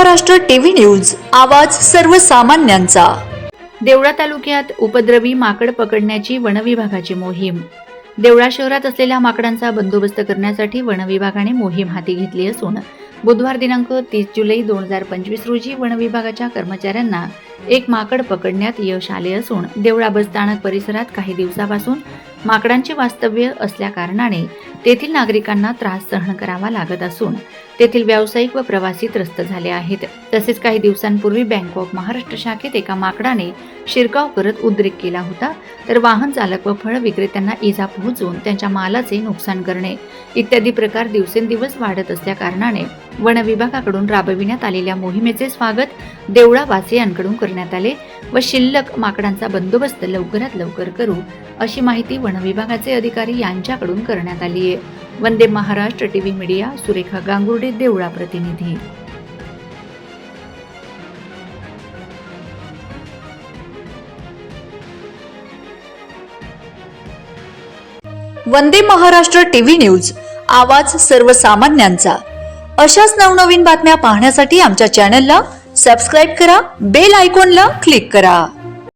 Maharashtra TV news आवाज सर्वसामान्यांचा. देवळा तालुक्यात उपद्रवी माकड पकडण्याची वनविभागाची मोहीम. देवळा शहरात असलेल्या माकडांचा बंदोबस्त करण्यासाठी वनविभागाने मोहीम हाती घेतली असून बुधवार दिनांक तीस जुलै दोन हजार पंचवीस रोजी वनविभागाच्या कर्मचाऱ्यांना एक माकड पकडण्यात यश आले असून देवळा बसस्थानक परिसरात काही दिवसापासून माकडांचे वास्तव्य असल्याकारणाने तेथील नागरिकांना त्रास सहन करावा लागत असून तेथील व्यावसायिक व प्रवासी त्रस्त झाले आहेत. तसेच काही दिवसांपूर्वी बँक ऑफ महाराष्ट्र शाखेत एका माकडाने शिरकाव करत उद्रेक केला होता. तर वाहन चालक व फळ विक्रेत्यांना इजा पोहोचून त्यांच्या मालाचे नुकसान करणे इत्यादी प्रकार दिवसेंदिवस वाढत असल्याकारणाने वन विभागाकडून राबविण्यात आलेल्या मोहिमेचे स्वागत देवळा वासियांकडून करण्यात आले व शिल्लक माकडांचा बंदोबस्त लवकरात लवकर करू अशी माहिती वन विभागाचे अधिकारी यांच्याकडून करण्यात आली आहे. वंदे महाराष्ट्र टीव्ही मीडिया सुरेखा गांगुर्डे देवळा प्रतिनिधी. वंदे महाराष्ट्र टीव्ही न्यूज आवाज सर्वसामान्यांचा. अशाच नवनवीन बातम्या पाहण्यासाठी आमच्या चॅनलला सबस्क्राईब करा बेल आयकॉनला क्लिक करा.